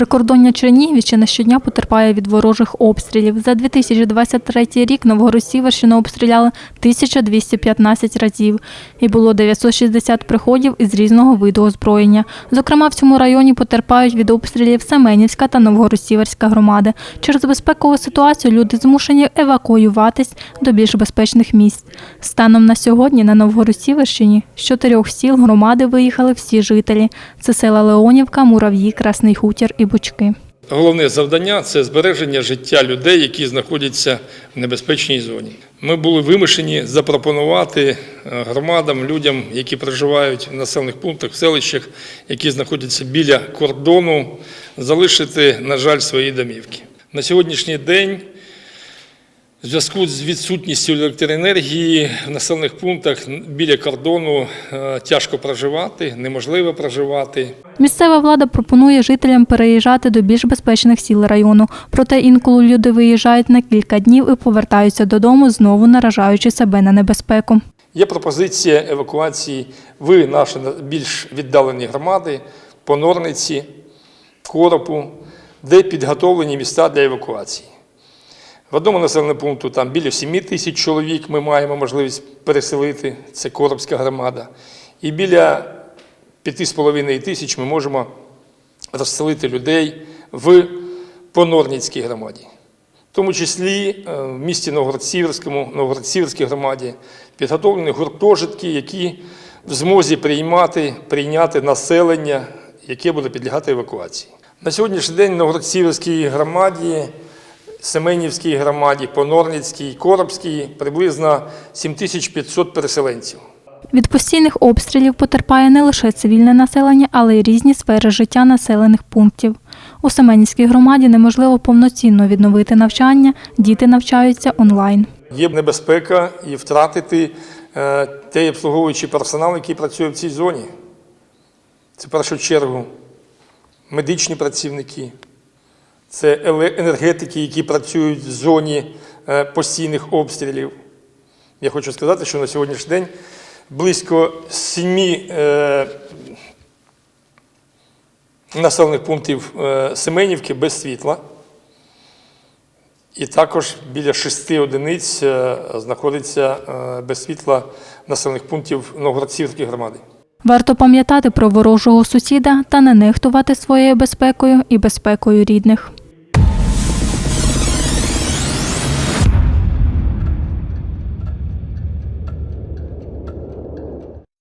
Прикордоння Чернігівщини щодня потерпає від ворожих обстрілів. За 2023 рік Новгород-Сіверщину обстріляли 1215 разів і було 960 приходів із різного виду озброєння. Зокрема, в цьому районі потерпають від обстрілів Семенівська та Новгород-Сіверська громади. Через безпекову ситуацію люди змушені евакуюватись до більш безпечних місць. Станом на сьогодні на Новгород-Сіверщині з чотирьох сіл громади виїхали всі жителі. Це села Леонівка, Мурав'ї, Красний Хутір і Бучки. Головне завдання це збереження життя людей, які знаходяться в небезпечній зоні. Ми були вимушені запропонувати е, громадам, людям, які проживають в населених пунктах, в селищах, які знаходяться біля кордону, залишити, на жаль, свої домівки. На сьогоднішній день в зв'язку з відсутністю електроенергії в населених пунктах біля кордону е, тяжко проживати, неможливо проживати. Місцева влада пропонує жителям переїжджати до більш безпечних сіл району. Проте інколи люди виїжджають на кілька днів і повертаються додому, знову наражаючи себе на небезпеку. Є пропозиція евакуації в наші більш віддалені громади, Понорниці, Коропу, де підготовлені міста для евакуації. В одному населеному пункту там біля 7 тисяч чоловік ми маємо можливість переселити, це Коробська громада. І біля 5,5 тисяч ми можемо розселити людей в Понорницькій громаді. В тому числі е, в місті Новгород-Сіверському, громаді підготовлені гуртожитки, які в змозі приймати, прийняти населення, яке буде підлягати евакуації. На сьогоднішній день в Новгород-Сіверській громаді, Семенівській громаді, Понорницькій, Коробській приблизно 7500 переселенців. Від постійних обстрілів потерпає не лише цивільне населення, але й різні сфери життя населених пунктів. У Семенівській громаді неможливо повноцінно відновити навчання, діти навчаються онлайн. Є небезпека і втратити е, той обслуговуючий персонал, який працює в цій зоні. Це в першу чергу медичні працівники, це енергетики, які працюють в зоні е, постійних обстрілів. Я хочу сказати, що на сьогоднішній день близько сімі е, населених пунктів е, Семенівки без світла. І також біля шести одиниць знаходиться без світла населених пунктів Новгород-Сіверської громади. Варто пам'ятати про ворожого сусіда та не нехтувати своєю безпекою і безпекою рідних.